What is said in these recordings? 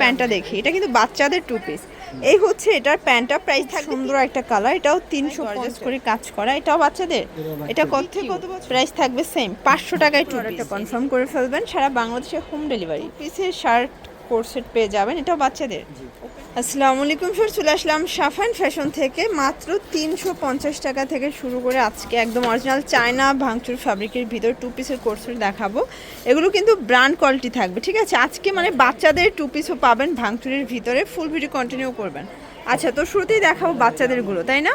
প্যান্টটা দেখি। এটা কিন্তু বাচ্চাদের টু পিস এই হচ্ছে এটার প্যান্টটা প্রাইস থাকবে সুন্দর একটা কালার এটাও তিনশো পঞ্চাশ করে কাজ করা। এটাও বাচ্চাদের? এটা কত থেকে কত প্রাইস থাকবে সেম পাঁচশো টাকায় টু পিস কনফার্ম করে ফেলবেন। সারা বাংলাদেশে হোম ডেলিভারি পিসের শার্ট কোর্সেট পেয়ে যাবেন এটাও বাচ্চাদের। আসসালামু আলাইকুম স্যার চলে আসলাম সাফান ফ্যাশন থেকে মাত্র তিনশো পঞ্চাশ টাকা থেকে শুরু করে আজকে একদম অরিজিনাল চায়না ভাঙচুর ফ্যাব্রিকের ভিতর টু পিসের কোর্সেট দেখাবো। এগুলো কিন্তু ব্র্যান্ড কোয়ালিটি থাকবে ঠিক আছে? আজকে মানে বাচ্চাদের টু পিসও পাবেন ভাঙচুরের ভিতরে ফুল ভিডিও কন্টিনিউ করবেন। আচ্ছা তো শুরুতেই দেখাবো বাচ্চাদেরগুলো তাই না?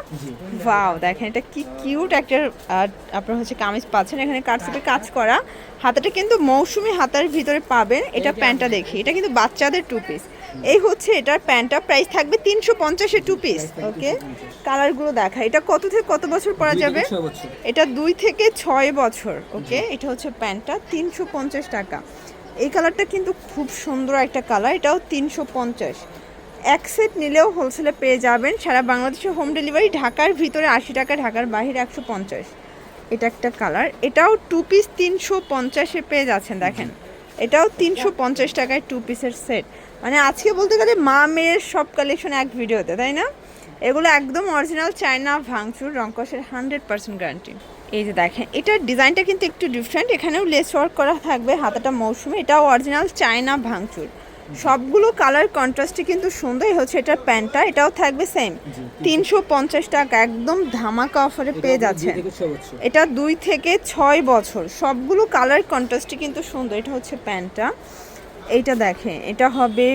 ওয়াও দেখেন এটা কি কিউট একটা আপনার হচ্ছে কামিজ পাচ্ছেন এখানে কাটসেপে কাজ করা। হাতাটা কিন্তু মৌসুমি হাতার ভিতরে পাবেন এটা প্যান্টটা দেখি। এটা কিন্তু বাচ্চাদের টু পিস এই হচ্ছে এটার প্যান্টটা প্রাইস থাকবে তিনশো পঞ্চাশের টু পিস ওকে কালারগুলো দেখা। এটা কত থেকে কত বছর পরা যাবে? এটা দুই থেকে ছয় বছর ওকে এটা হচ্ছে প্যান্টটা তিনশো পঞ্চাশ টাকা। এই কালারটা কিন্তু খুব সুন্দর একটা কালার এটাও তিনশো পঞ্চাশ। এক সেট নিলেও হোলসেলে পেয়ে যাবেন সারা বাংলাদেশে হোম ডেলিভারি ঢাকার ভিতরে আশি টাকা, ঢাকার বাইরে একশো পঞ্চাশ। এটা একটা কালার। এটাও টু পিস তিনশো পঞ্চাশে পেয়ে যাচ্ছেন, দেখেন। এটাও তিনশো পঞ্চাশ টাকায় টু পিসের সেট মানে আজকে বলতে গেলে মা মেয়ের সব কালেকশন এক ভিডিওতে, তাই না? এগুলো একদম অরিজিনাল চায়না ভাঙচুর রঙ্কসের হান্ড্রেড পার্সেন্ট গ্যারান্টি এই যে দেখেন, এটার ডিজাইনটা কিন্তু একটু ডিফারেন্ট এখানেও লেস ওয়ার্ক করা থাকবে, হাতাটা মৌসুমে। এটাও অরিজিনাল চায়না ভাঙচুর। সবগুলো কালার কন্ট্রাস্টে কিন্তু সুন্দর এই হচ্ছে এটা প্যান্টটা এটাও থাকবে সেম তিনশো পঞ্চাশ টাকা একদম ধামাকা অফারে পেয়ে যাচ্ছেন। এটা দুই থেকে ছয় বছর। সবগুলো কালার কন্ট্রাস্টে কিন্তু সুন্দর এটা হচ্ছে প্যান্টটা। এইটা দেখেন এটা হবে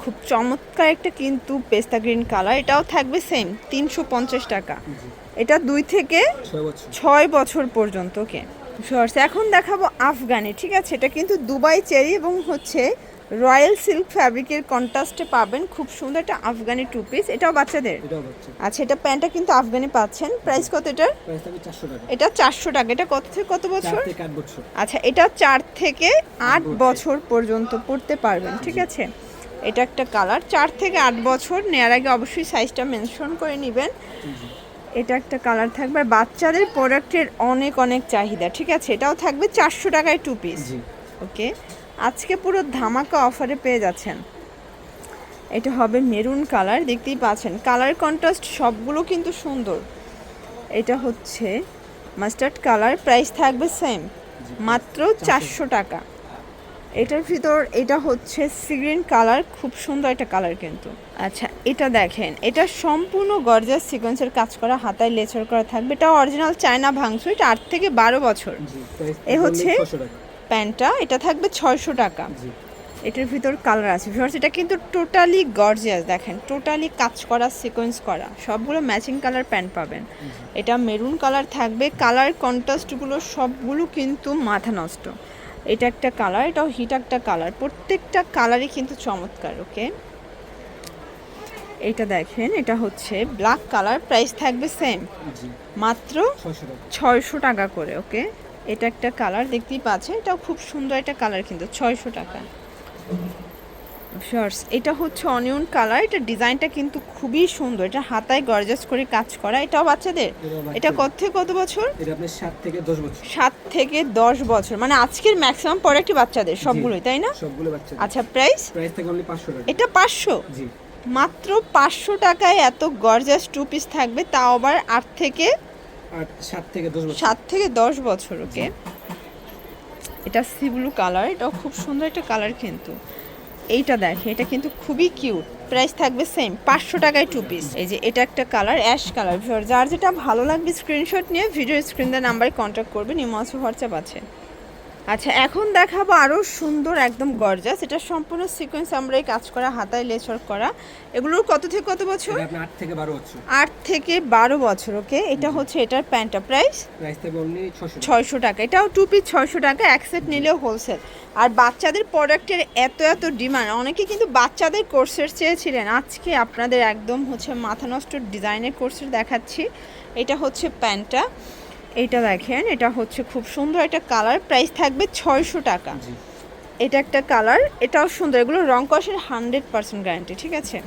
খুব চমৎকার একটা কিন্তু পেস্তা গ্রিন কালার এটাও থাকবে সেম তিনশো পঞ্চাশ টাকা। এটা দুই থেকে ছয় বছর। পর্যন্ত ওকে। শর্টস এখন দেখাবো আফগানি ঠিক আছে? এটা কিন্তু দুবাই চেরি এবং হচ্ছে রয়্যাল সিল্ক ফ্যাব্রিকের কন্ট্রাস্টে পাবেন খুব সুন্দর একটা আফগানি টু পিস এটাও বাচ্চাদের? আচ্ছা এটা প্যান্টটা কিন্তু আফগানি পাচ্ছেন। প্রাইস কত এটার? এটা চারশো টাকা। এটা কত থেকে কত বছর? আচ্ছা এটা চার থেকে আট বছর। পর্যন্ত পড়তে পারবেন ঠিক আছে? এটা একটা কালার। চার থেকে আট বছর নেওয়ার আগে অবশ্যই সাইজটা মেনশন করে নেবেন। এটা একটা কালার থাকবে। আর বাচ্চাদের প্রোডাক্টের অনেক অনেক চাহিদা ঠিক আছে? এটাও থাকবে চারশো টাকায় টু পিস ওকে আজকে পুরো ধামাকা অফারে পেয়ে যাচ্ছেন। এটা হবে মেরুন কালার দেখতেই পাচ্ছেন। কালার কন্ট্রাস্ট সবগুলো কিন্তু সুন্দর। এটা হচ্ছে মাস্টার্ড কালার প্রাইস থাকবে সেম মাত্র চারশো টাকা। এটার ভিতর এটা হচ্ছে সিগ্রিন কালার খুব সুন্দর একটা কালার কিন্তু। আচ্ছা এটা দেখেন এটা সম্পূর্ণ গর্জাস সিকোয়েন্সের কাজ করা হাতায় লেচার করা থাকবে। এটা অরিজিনাল চায়না ভাঙছো এটা আট থেকে বারো বছর। এ হচ্ছে প্যান্টটা এটা থাকবে ছয়শো টাকা। এটার ভিতর কালার আছে। ভিউয়ার্স এটা কিন্তু টোটালি গর্জিয়াস দেখেন। টোটালি কাজ করা সিকোয়েন্স করা। সবগুলো ম্যাচিং কালার প্যান্ট পাবেন। এটা মেরুন কালার থাকবে। কালার কন্ট্রাস্টগুলো সবগুলো কিন্তু মাথা নষ্ট। এটা একটা কালার এটাও হিট একটা কালার প্রত্যেকটা কালারই কিন্তু চমৎকার ওকে এটা দেখেন এটা হচ্ছে ব্ল্যাক কালার প্রাইস থাকবে সেম মাত্র ছয়শো টাকা। করে ওকে এটা একটা কালার দেখতেই পাচ্ছেন। এটাও খুব সুন্দর একটা কালার কিন্তু ছয়শো টাকা। শর্টস এটা হচ্ছে অনিয়ন কালার। এটা ডিজাইনটা কিন্তু খুবই সুন্দর। এটা হাতায় গর্জাস করে কাজ করা। এটাও বাচ্চাদের? এটা কত থেকে কত বছর? সাত থেকে দশ বছর। সাত থেকে দশ বছর। মানে আজকের ম্যাক্সিমাম প্রোডাক্টই বাচ্চাদের সবগুলোই তাই না? সবগুলো বাচ্চা আচ্ছা প্রাইস প্রাইস থেকে অনলি পাঁচশো টাকা। এটা পাঁচশো? জি। মাত্র পাঁচশো টাকায় এত গর্জাস টু পিস থাকবে। তাও আবার আট থেকে সাত থেকে দশ বছর। সাত থেকে দশ বছর ওকে এটা সি ব্লু কালার এটাও খুব সুন্দর একটা কালার কিন্তু। এইটা দেখে, এটা কিন্তু খুবই কিউট প্রাইস থাকবে সেম পাঁচশো টাকায় টু পিস এই যে এটা একটা কালার অ্যাশ কালার যার যেটা ভালো লাগবে স্ক্রিনশট নিয়ে ভিডিও স্ক্রিন দেওয়ার নাম্বারে কন্ট্যাক্ট করবেন ইমোসো হোয়াটসঅ্যাপ আছে। আচ্ছা এখন দেখাবো আরও সুন্দর একদম গর্জাস এটা সম্পূর্ণ সিকোয়েন্স আমরা এই কাজ করা হাতায় লেচর করা। এগুলোর কত থেকে কত বছর? আট থেকে বারো বছর। আট থেকে বারো বছর ওকে? এটা হচ্ছে এটার প্যান্টটা। প্রাইস? ছয়শো টাকা। এটাও টু পিস ছয়শো টাকা এক সেট নিলেও হোলসেল আর বাচ্চাদের প্রোডাক্টের এত এত ডিমান্ড অনেকে কিন্তু বাচ্চাদের কোর্সের চেয়েছিলেন। আজকে আপনাদের একদম হচ্ছে মাথা নষ্ট ডিজাইনের কোর্সের দেখাচ্ছি। এটা হচ্ছে প্যান্টটা। এটা দেখেন এটা হচ্ছে খুব সুন্দর একটা কালার প্রাইস থাকবে ছয়শো টাকা। এটা একটা কালার এটাও সুন্দর এগুলো রং কষের হান্ড্রেড পার্সেন্ট গ্যারান্টি ঠিক আছে?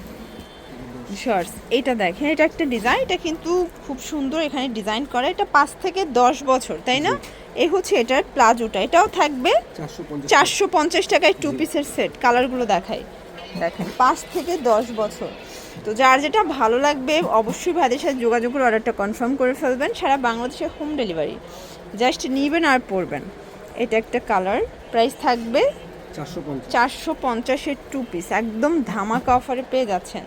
শর্টস এটা দেখেন এটা একটা ডিজাইন এটা কিন্তু খুব সুন্দর এখানে ডিজাইন করা এটা পাঁচ থেকে দশ বছর তাই না? এই হচ্ছে এটার প্লাজোটা এটাও থাকবে চারশো পঞ্চাশ টাকায় টু পিসের সেট কালারগুলো দেখাই। দেখেন পাঁচ থেকে দশ বছর। তো যার যেটা ভালো লাগবে অবশ্যই ভাইদের সাথে যোগাযোগ করে অর্ডারটা কনফার্ম করে ফেলবেন। সারা বাংলাদেশে হোম ডেলিভারি জাস্ট নিবেন আর পরবেন। এটা একটা কালার প্রাইস থাকবে চারশো পঞ্চাশ। পঞ্চাশের টু পিস একদম ধামাকা অফারে পেয়ে যাচ্ছেন।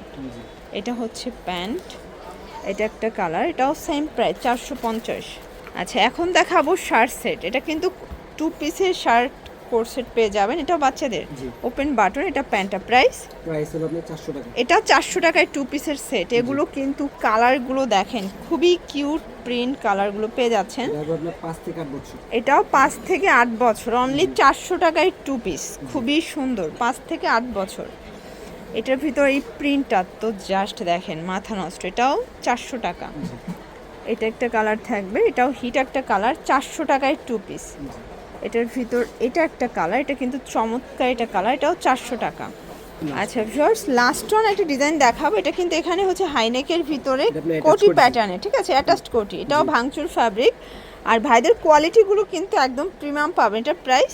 এটা হচ্ছে প্যান্ট এটা একটা কালার এটাও সেম প্রাইস চারশো পঞ্চাশ। আচ্ছা এখন দেখাবো শার্ট সেট এটা কিন্তু টু পিসের শার্ট কোট সেট পেয়ে যাবেন। এটাও বাচ্চাদের। ওপেন বাটন এটা প্যান্টটা প্রাইস প্রাইস হলো আপনার চারশো টাকা। এটা চারশো টাকায় টু পিসের সেট এগুলো কিন্তু কালারগুলো দেখেন। খুবই কিউট প্রিন্ট কালারগুলো পেয়ে যাচ্ছেন। এটা এটাও পাঁচ থেকে আট বছর। অনলি চারশো টাকায় টু পিস খুবই সুন্দর। পাঁচ থেকে আট বছর। এটার ভিতর এই প্রিন্টটা তো জাস্ট দেখেন মাথা নষ্ট। এটাও চারশো টাকা। এটা একটা কালার থাকবে। এটাও হিট একটা কালার চারশো টাকায় টু পিস এটার ভিতর এটা একটা কালার এটা কিন্তু চমৎকার এটা কালার এটাও চারশো টাকা। আচ্ছা ভিউয়ার্স লাস্ট ওয়ান একটা ডিজাইন দেখাবো এটা কিন্তু এখানে হচ্ছে হাইনেকের ভিতরে কোটি প্যাটার্নে ঠিক আছে? অ্যাটাচড কোটি এটাও ভাঙচুর ফ্যাব্রিক আর ভাইদের কোয়ালিটিগুলো কিন্তু একদম প্রিমিয়াম পাবেন। এটা প্রাইস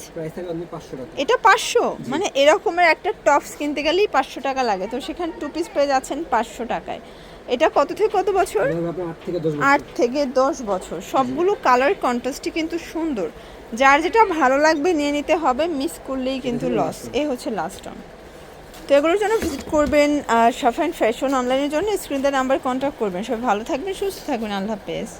এটা পাঁচশো? মানে এরকমের একটা টপস কিনতে গেলেই পাঁচশো টাকা লাগে। তো সেখানে টু পিস পেয়ে যাচ্ছেন পাঁচশো টাকায়। এটা কত থেকে কত বছর? আট থেকে দশ বছর। সবগুলো কালার কন্ট্রাস্টই কিন্তু সুন্দর। যার যেটা ভালো লাগবে নিয়ে নিতে হবে মিস করলেই কিন্তু লস এ এই হচ্ছে লাস্ট অন তো এগুলোর জন্য ভিজিট করবেন সাফ অ্যান্ড ফ্যাশন অনলাইনের জন্য। স্ক্রিন নাম্বার কন্ট্যাক্ট করবেন। সবাই ভালো থাকবেন সুস্থ থাকবেন। আল্লাহ হাফেজ।